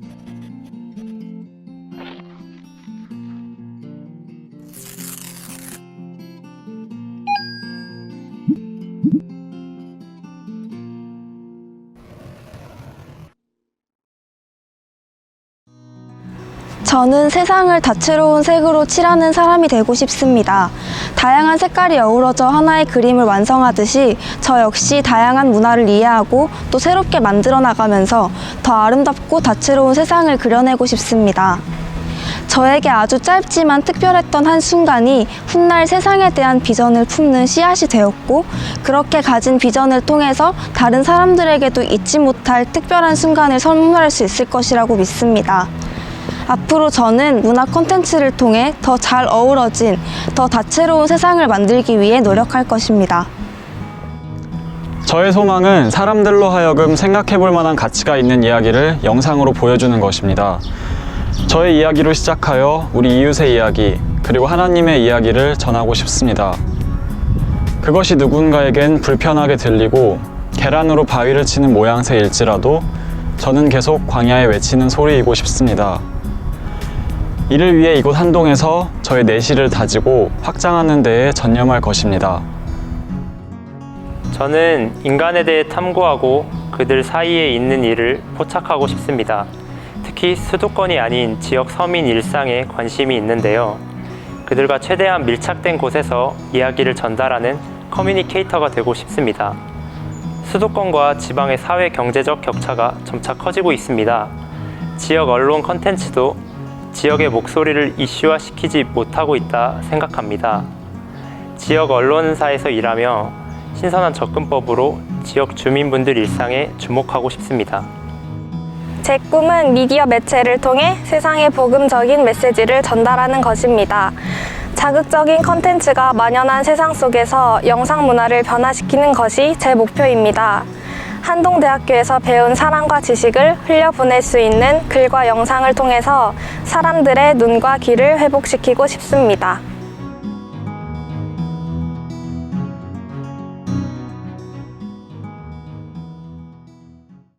Thank you. 저는 세상을 다채로운 색으로 칠하는 사람이 되고 싶습니다. 다양한 색깔이 어우러져 하나의 그림을 완성하듯이 저 역시 다양한 문화를 이해하고 또 새롭게 만들어 나가면서 더 아름답고 다채로운 세상을 그려내고 싶습니다. 저에게 아주 짧지만 특별했던 한 순간이 훗날 세상에 대한 비전을 품는 씨앗이 되었고 그렇게 가진 비전을 통해서 다른 사람들에게도 잊지 못할 특별한 순간을 선물할 수 있을 것이라고 믿습니다. 앞으로 저는 문화 콘텐츠를 통해 더 잘 어우러진 더 다채로운 세상을 만들기 위해 노력할 것입니다. 저의 소망은 사람들로 하여금 생각해 볼 만한 가치가 있는 이야기를 영상으로 보여주는 것입니다. 저의 이야기로 시작하여 우리 이웃의 이야기, 그리고 하나님의 이야기를 전하고 싶습니다. 그것이 누군가에겐 불편하게 들리고 계란으로 바위를 치는 모양새일지라도 저는 계속 광야에 외치는 소리이고 싶습니다. 이를 위해 이곳 한동에서 저의 내실을 다지고 확장하는 데에 전념할 것입니다. 저는 인간에 대해 탐구하고 그들 사이에 있는 일을 포착하고 싶습니다. 특히 수도권이 아닌 지역 서민 일상에 관심이 있는데요. 그들과 최대한 밀착된 곳에서 이야기를 전달하는 커뮤니케이터가 되고 싶습니다. 수도권과 지방의 사회 경제적 격차가 점차 커지고 있습니다. 지역 언론 컨텐츠도 지역의 목소리를 이슈화시키지 못하고 있다 생각합니다. 지역 언론사에서 일하며 신선한 접근법으로 지역 주민분들 일상에 주목하고 싶습니다. 제 꿈은 미디어 매체를 통해 세상에 복음적인 메시지를 전달하는 것입니다. 자극적인 컨텐츠가 만연한 세상 속에서 영상 문화를 변화시키는 것이 제 목표입니다. 한동대학교에서 배운 사랑과 지식을 흘려보낼 수 있는 글과 영상을 통해서 사람들의 눈과 귀를 회복시키고 싶습니다.